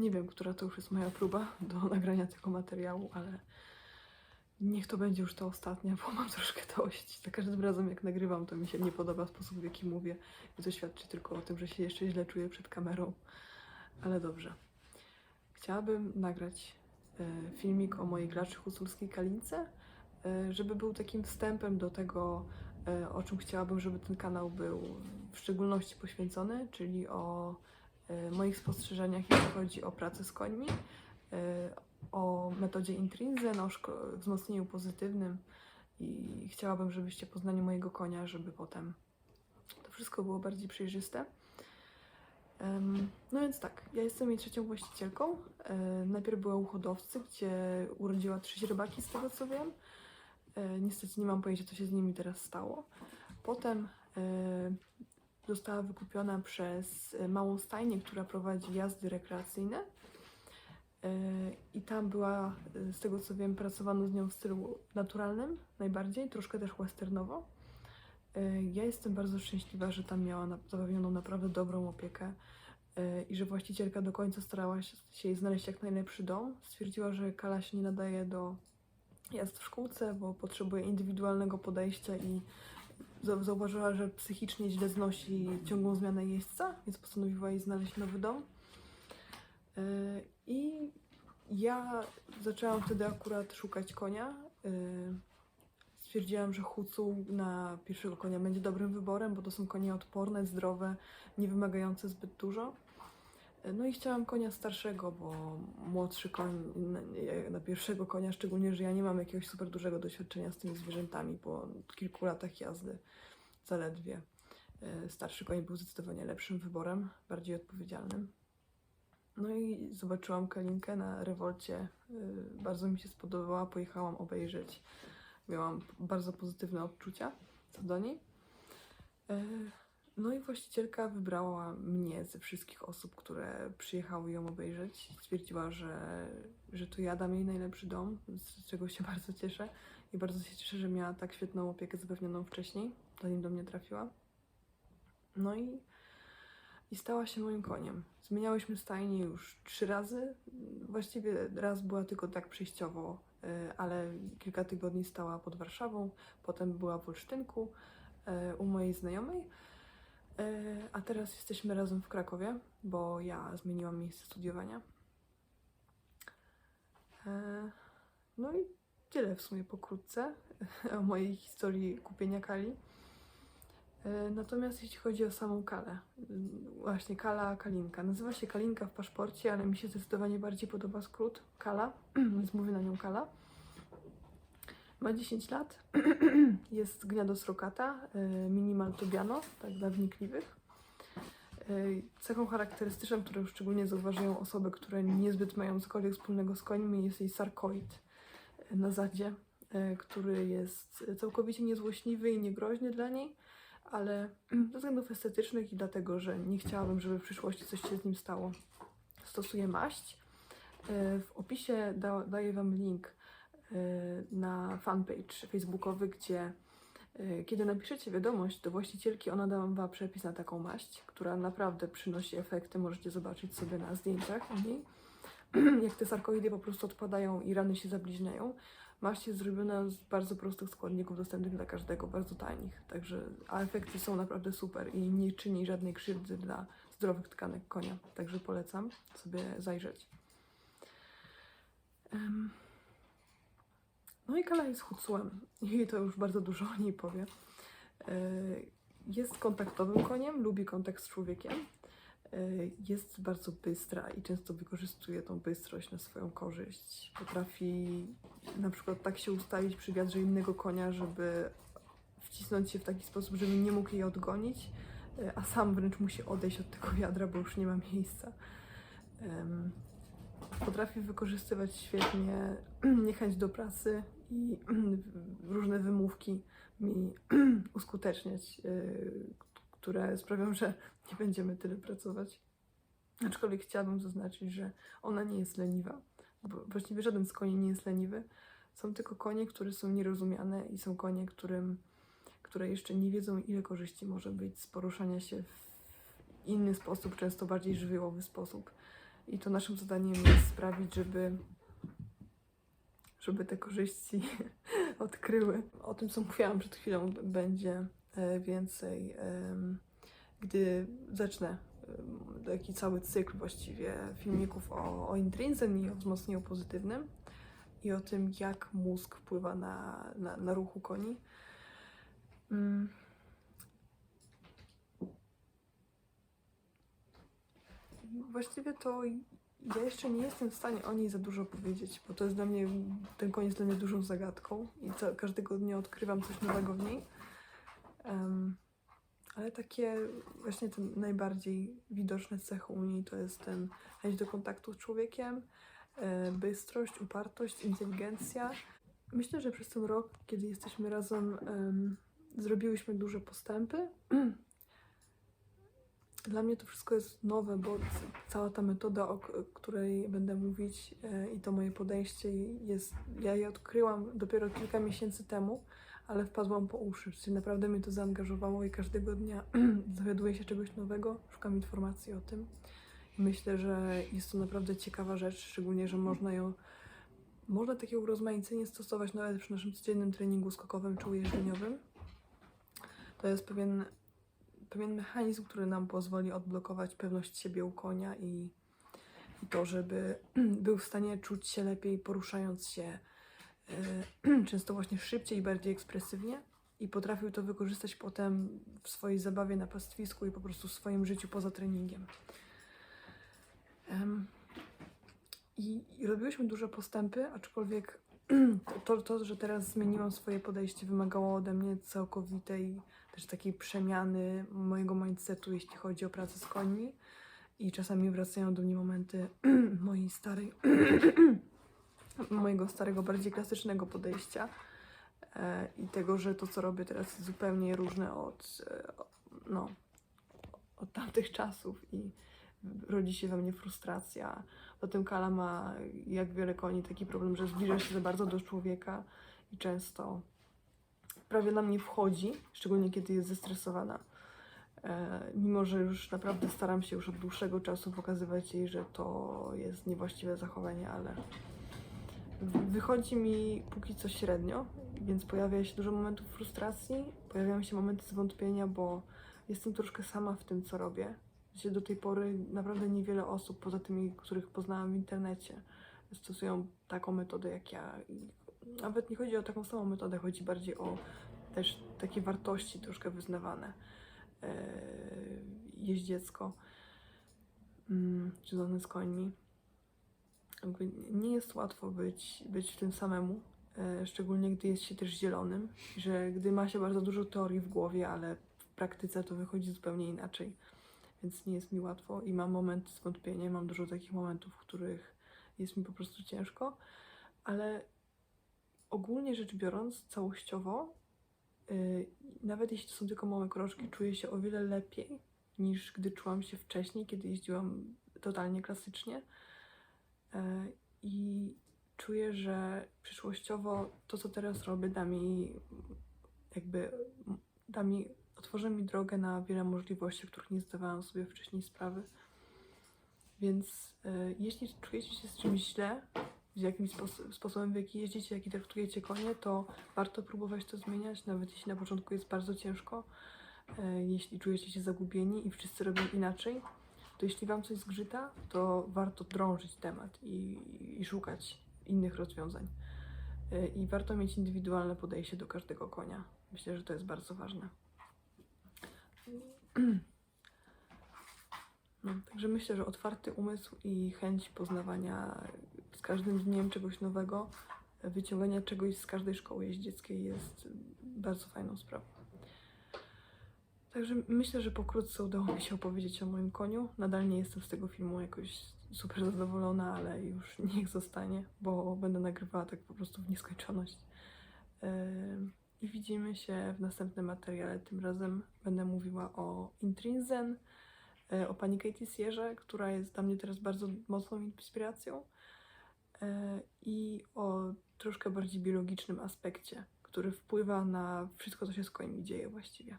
Nie wiem, która to już jest moja próba do nagrania tego materiału, ale niech to będzie już ta ostatnia, bo mam troszkę dość. Za każdym razem, jak nagrywam, to mi się nie podoba sposób, w jaki mówię. I to świadczy tylko o tym, że się jeszcze źle czuję przed kamerą. Ale dobrze. Chciałabym nagrać e, filmik o mojej graczy huculskiej Kalince, e, żeby był takim wstępem do tego, e, o czym chciałabym, żeby ten kanał był w szczególności poświęcony, czyli o moich spostrzeżeniach, jeśli chodzi o pracę z końmi, e, o metodzie Intrinsen, o wzmocnieniu pozytywnym i chciałabym, żebyście poznali mojego konia, żeby potem to wszystko było bardziej przejrzyste. No więc tak, ja jestem jej trzecią właścicielką. E, Najpierw była u hodowcy, gdzie urodziła trzy źrebaki, z tego co wiem. Niestety nie mam pojęcia, co się z nimi teraz stało. Potem została wykupiona przez e, małą stajnię, która prowadzi jazdy rekreacyjne. E, I tam była, e, z tego co wiem, pracowano z nią w stylu naturalnym najbardziej, troszkę też westernowo. Ja jestem bardzo szczęśliwa, że tam miała zapewnioną naprawdę dobrą opiekę i że właścicielka do końca starała się jej znaleźć jak najlepszy dom. Stwierdziła, że Kala się nie nadaje do jazd w szkółce, bo potrzebuje indywidualnego podejścia i zauważyła, że psychicznie źle znosi ciągłą zmianę jeźdźca, więc postanowiła jej znaleźć nowy dom. E, I ja zaczęłam wtedy akurat szukać konia. E, Stwierdziłam, że Hucu na pierwszego konia będzie dobrym wyborem, bo to są konie odporne, zdrowe, nie wymagające zbyt dużo. E, No i chciałam konia starszego, bo młodszy koń na, pierwszego konia, szczególnie, że ja nie mam jakiegoś super dużego doświadczenia z tymi zwierzętami po kilku latach jazdy zaledwie. E, Starszy koń był zdecydowanie lepszym wyborem, bardziej odpowiedzialnym. No i zobaczyłam Kalinkę na rewolcie. y, Bardzo mi się spodobała, pojechałam obejrzeć. Miałam bardzo pozytywne odczucia co do niej. No i właścicielka wybrała mnie ze wszystkich osób, które przyjechały ją obejrzeć. Stwierdziła, że, że to ja dam jej najlepszy dom, z czego się bardzo cieszę. I bardzo się cieszę, że miała tak świetną opiekę zapewnioną wcześniej, zanim do mnie trafiła. No i i stała się moim koniem. Zmieniałyśmy stajnie już trzy razy. Właściwie raz była tylko tak przejściowo, y, ale kilka tygodni stała pod Warszawą, potem była w Olsztynku y, u mojej znajomej. Y, A teraz jesteśmy razem w Krakowie, bo ja zmieniłam miejsce studiowania. Y, No i tyle w sumie pokrótce o mojej historii kupienia Kali. E, Natomiast jeśli chodzi o samą Kalę, właśnie Kala Kalinka. Nazywa się Kalinka w paszporcie, ale mi się zdecydowanie bardziej podoba skrót Kala, więc mówię na nią Kala. Ma 10 lat, jest gniado srokata, e, minimal tobiano, tak dla wnikliwych. E, Cechą charakterystyczną, którą szczególnie zauważają osoby, które niezbyt mają cokolwiek wspólnego z końmi, jest jej sarkoid e, na zadzie, który jest całkowicie niezłośliwy i niegroźny dla niej ale ze względów estetycznych i dlatego, że nie chciałabym, żeby w przyszłości coś się z nim stało, stosuję maść. W opisie da, daję Wam link na fanpage facebookowy, gdzie e, kiedy napiszecie wiadomość do właścicielki, ona da Wam przepis na taką maść, która naprawdę przynosi efekty. Możecie zobaczyć sobie na zdjęciach u niej, jak te sarkoidy po prostu odpadają i rany się zabliźniają. Maść jest zrobiona z bardzo prostych składników dostępnych dla każdego, bardzo tanich. Także, a efekty są naprawdę super i nie czyni żadnej krzywdy dla zdrowych tkanek konia. Także polecam sobie zajrzeć. Em, No i Kala jest hucłem i to już bardzo dużo o niej powie. E, Jest kontaktowym koniem, lubi kontakt z człowiekiem. E, Jest bardzo bystra i często wykorzystuje tą bystrość na swoją korzyść. Potrafi na przykład tak się ustawić przy wiadrze innego konia, żeby wcisnąć się w taki sposób, żeby nie mógł jej odgonić, e, a sam wręcz musi odejść od tego wiadra, bo już nie ma miejsca. Potrafi wykorzystywać świetnie niechęć do pracy i różne wymówki mi uskuteczniać, e, które sprawią, że nie będziemy tyle pracować. Aczkolwiek chciałabym zaznaczyć, że ona nie jest leniwa. Bo właściwie żaden z koni nie jest leniwy. Są tylko konie, które są nierozumiane i są konie, którym, które jeszcze nie wiedzą, ile korzyści może być z poruszania się w inny sposób, często bardziej żywiołowy sposób. I to naszym zadaniem jest sprawić, żeby, żeby te korzyści odkryły. O tym, co mówiłam przed chwilą, będzie e, więcej, gdy zacznę taki cały cykl właściwie filmików o, o intrinzem i o wzmocnieniu pozytywnym i o tym, jak mózg wpływa na, na, na ruch u koni. Mm. Właściwie to ja jeszcze nie jestem w stanie o niej za dużo powiedzieć, bo to jest dla mnie, ten jest dla mnie dużą zagadką i co, każdego dnia odkrywam coś nowego w niej. Em, ale takie właśnie te najbardziej widoczne cechy u niej to jest ten chęć do kontaktu z człowiekiem, e, bystrość, upartość, inteligencja. Myślę, że przez ten rok, kiedy jesteśmy razem, em, zrobiłyśmy duże postępy. Dla mnie to wszystko jest nowe, bo cała ta metoda, o której będę mówić e, i to moje podejście jest, ja je odkryłam dopiero kilka miesięcy temu, ale wpadłam po uszy, czyli naprawdę mnie to zaangażowało i każdego dnia dowiaduję się czegoś nowego, szukam informacji o tym. Myślę, że jest to naprawdę ciekawa rzecz, szczególnie, że można ją, można takie urozmaicenie stosować nawet przy naszym codziennym treningu skokowym czy ujeżdżeniowym. To jest pewien pewien mechanizm, który nam pozwoli odblokować pewność siebie u konia i, i to, żeby był w stanie czuć się lepiej poruszając się e, często właśnie szybciej i bardziej ekspresywnie i potrafił to wykorzystać potem w swojej zabawie na pastwisku i po prostu w swoim życiu poza treningiem. Em, I, I robiłyśmy duże postępy, aczkolwiek to, to, że teraz zmieniłam swoje podejście, wymagało ode mnie całkowitej też takiej przemiany mojego mindsetu, jeśli chodzi o pracę z końmi. I czasami wracają do mnie momenty mojej starej, mojego starego, bardziej klasycznego podejścia. E, I tego, że to, co robię teraz, jest zupełnie różne od, e, no, od tamtych czasów i rodzi się we mnie frustracja. Potem Kala ma, jak wiele koni, taki problem, że zbliża się za bardzo do człowieka i często prawie na mnie wchodzi, szczególnie kiedy jest zestresowana. E, mimo, że już naprawdę staram się już od dłuższego czasu pokazywać jej, że to jest niewłaściwe zachowanie, ale wychodzi mi póki co średnio, więc pojawia się dużo momentów frustracji, pojawiają się momenty zwątpienia, bo jestem troszkę sama w tym, co robię. Do tej pory naprawdę niewiele osób, poza tymi, których poznałam w internecie, stosują taką metodę jak ja. Nawet nie chodzi o taką samą metodę, chodzi bardziej o też takie wartości troszkę wyznawane e, jeździecko, mm, czy związane z końmi. Nie jest łatwo być, być w tym samemu, e, szczególnie gdy jest się też zielonym, że gdy ma się bardzo dużo teorii w głowie, ale w praktyce to wychodzi zupełnie inaczej, więc nie jest mi łatwo i mam momenty zwątpienia, mam dużo takich momentów, w których jest mi po prostu ciężko, ale ogólnie rzecz biorąc, całościowo, yy, nawet jeśli to są tylko małe kroczki, czuję się o wiele lepiej niż gdy czułam się wcześniej, kiedy jeździłam totalnie klasycznie. Yy, I czuję, że przyszłościowo to, co teraz robię, da mi jakby da mi, otworzy mi drogę na wiele możliwości, których nie zdawałam sobie wcześniej sprawy. Więc yy, jeśli czujecie się z czymś źle, z jakimś spos- sposobem, w jaki jeździcie, jaki traktujecie konie, to warto próbować to zmieniać, nawet jeśli na początku jest bardzo ciężko. E, jeśli czujecie się zagubieni i wszyscy robią inaczej, to jeśli Wam coś zgrzyta, to warto drążyć temat i, i szukać innych rozwiązań. E, I warto mieć indywidualne podejście do każdego konia. Myślę, że to jest bardzo ważne. No, także myślę, że otwarty umysł i chęć poznawania z każdym dniem czegoś nowego, wyciągania czegoś z każdej szkoły jeździeckiej jest bardzo fajną sprawą. Także myślę, że pokrótce udało mi się opowiedzieć o moim koniu. Nadal nie jestem z tego filmu jakoś super zadowolona, ale już niech zostanie, bo będę nagrywała tak po prostu w nieskończoność. Ym, I widzimy się w następnym materiale. Tym razem będę mówiła o Intrinzen, e, o pani Katie Sierze, która jest dla mnie teraz bardzo mocną inspiracją i o troszkę bardziej biologicznym aspekcie, który wpływa na wszystko, co się z końmi dzieje właściwie.